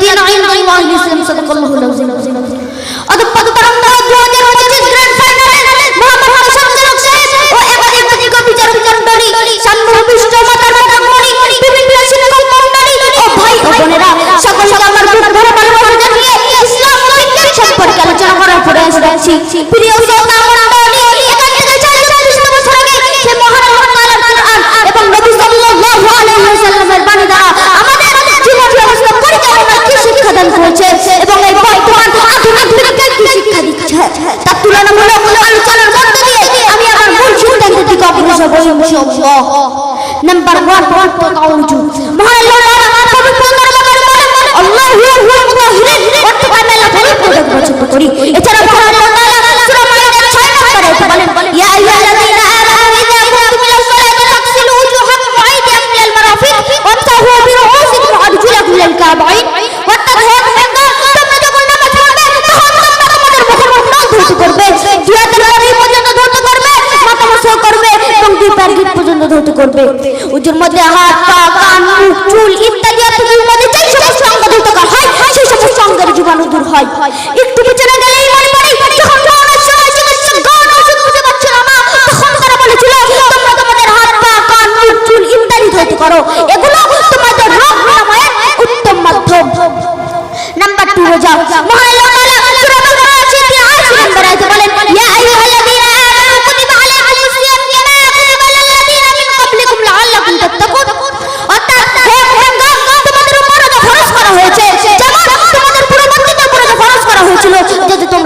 দিন ইনদাল্লাহি ইসলাম সাদাকাল্লাহু আলাইহি অতঃপর আমরা 2025 গ্র্যান্ড ফাইনালে মোহাম্মদ হাসান চালক সাহেব ও এবং একাধিক বিচারক মণ্ডলী সম্মানিত মাতা মাতা মণি বিভিন্ন শিক্ষক মণ্ডলী ও ভাই ও বোনেরা সকল সকল আমার খুব ভালো ভালো জানিয়ে ইসলাম বিজ্ঞান সম্পর্কে আলোচনা করার প্রয়াস রাখছি দিকে অগ্রসর হব ইনশাআল্লাহ নাম্বার 1 তাওজু মহান আল্লাহ পবিত্র দরবারে বলেন আল্লাহু হুয়াল মুতাহির অর্থাৎ আমি আল্লাহ তাআলা পছন্দ করি এছাড়া মহান আল্লাহ তাআলা সূরা মাইদার 6 নম্বরে বলেন ইয়া আইয়ুহাল্লাযীনা আমানু ইযা কুমতুম ইলা সালাতি ফাগসিলু ওজুহাকুম ওয়া আইদিয়াকুম ইলাল মারাফিক ওয়ামসাহু বিরুউসিকুম ওয়া আরজুলাকুম ইলাল কাবাইন ওয়াত্তাকুল্লাহ তোমরা যখন নামাজ পড়বে তখন তোমরা তোমাদের মুখমণ্ডল ধৌত করবে জিয়াদের নারী পর্যন্ত ধৌত করবে মাথা মশা করবে এবং দুই পায়ের গিট ধৌত করবে। উজুর মধ্যে হাত, পা, কান, মুখ, চুল ইত্যাদি অর্থের মধ্যে যেই সমস্ত অঙ্গ ধৌত করা হয়, সেই সমস্ত অঙ্গের জীবাণু দূর হয়। একটু পিছনে গেলেই মনে পড়ে, যখন করোনার সময় চিকিৎসক গণ ওষুধ খুঁজে পাচ্ছিল না তখন তারা বলেছিল তোমরা তোমাদের হাত, পা, কান, মুখ, চুল ইত্যাদি ধৌত করো। এগুলো তোমাদের রোগ নিরাময়ের উত্তম মাধ্যম। নাম্বার 2 রোজা। মহান আল্লাহ তাআলা সূরা বাকারা 80 নম্বর আয়াতে বলেন, ইয়া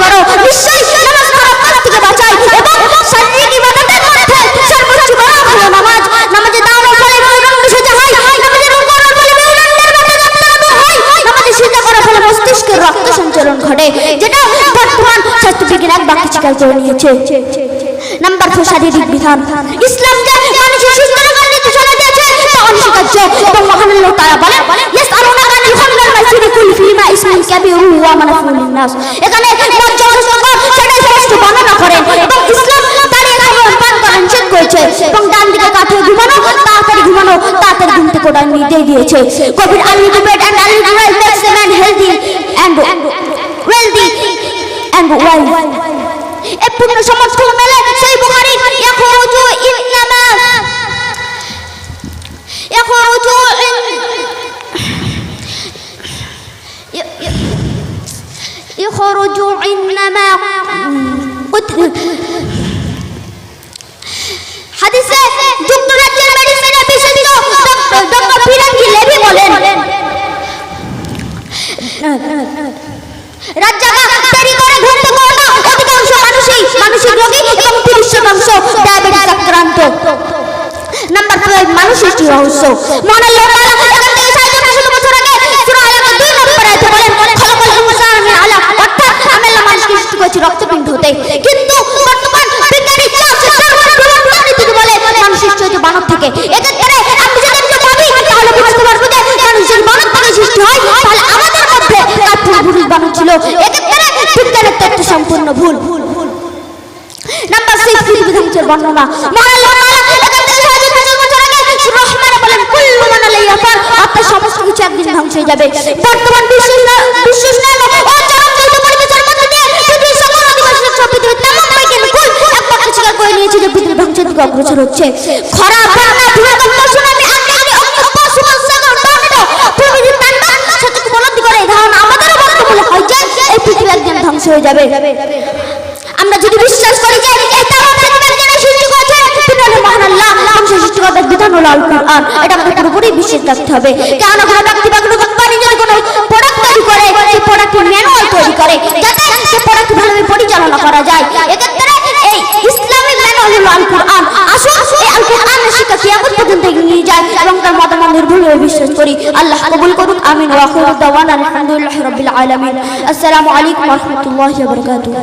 করো। নিশ্চয়ই নামাজ খারাপ থেকে বাঁচায় এবং শারীরিক ইবাদতের মধ্যে সর্বোচ্চ বড় হলো নামাজ। নামাজে দাঁড়ানোর ফলে মেরুদণ্ড সোজা হয়। নামাজে রুকু করার ফলে মেরুদণ্ডের মধ্যে রক্তনালী হয় নামাজে সিজদা করার ফলে মস্তিষ্কের রক্ত সঞ্চালন ঘটে। যেটা বর্তমান স্বাস্থ্যবিজ্ঞান বাকি স্বীকার করে নিয়েছে। নাম্বার ফোর শারীরিক বিধান। ইসলাম যে মানুষের সুস্থ রাখার নির্দেশনা দিয়েছে তা অনস্বীকার্য এবং মহান আল্লাহ তাআলা বলেন ইয়াসআলুনা আনিল মাইসিরি কুল ফিহিমা ইসমুন কাবীরুন ওয়া মানাফিউন লিন-নাস। এখানে নির্দেশ দিয়েছে। Covid early to bed and early to makes the man healthy and wealthy and wise এ পূর্ণ সমর্থন রাজ্জাকা, দেরি করে ঘুম থেকে ওঠা অধিকাংশ মানুষই মানসিক রোগী এবং তিরিশ শতাংশ ডায়াবেটিস আক্রান্ত। নাম্বার ফাইভ মানুষ রহস্য মনে আল্লাহ বৈজ্ঞানিক কুল একমাত্র স্বীকার করে নিয়েছে যে পৃথিবীর ধ্বংসের দিকে অগ্রসর হচ্ছে। খরা, বন্যা, ভূমিকম্প বর্তমানে হয় একদিন ধ্বংস হয়ে যাবে আমরা যদি বিশ্বাস করি যে এই তামাম পৃথিবীর যিনি সৃষ্টি করেছেন তিনি হলেন মহান আল্লাহ মানুষ হলো আল কোরআন। এটা আমাদের পুরোপুরি বিশ্বাস রাখতে হবে। কেন কোনো ব্যক্তি বা কোনো কোম্পানি যদি কোনো প্রোডাক্ট তৈরি করে, সেই প্রোডাক্টের ম্যানুয়াল তৈরি করে, যাতে সেই প্রোডাক্ট ভালোভাবে পরিচালনা করা যায়। এক্ষেত্রে এই ইসলামিক ম্যানুয়াল হলো আল কোরআন। আসুন, এই আল কোরআনের শিক্ষা কিয়ামত পর্যন্ত নিয়ে যায় এবং তার মতামত নির্ভুল দৃঢ় বিশ্বাস করি। আল্লাহ কবুল করুন, আমিন, ওয়া আখিরু দাওয়ানা, আলহামদুলিল্লাহি রাব্বিল আলামিন। আসসালামু আলাইকুম ওয়া রাহমাতুল্লাহি ওয়া বারাকাতুহু।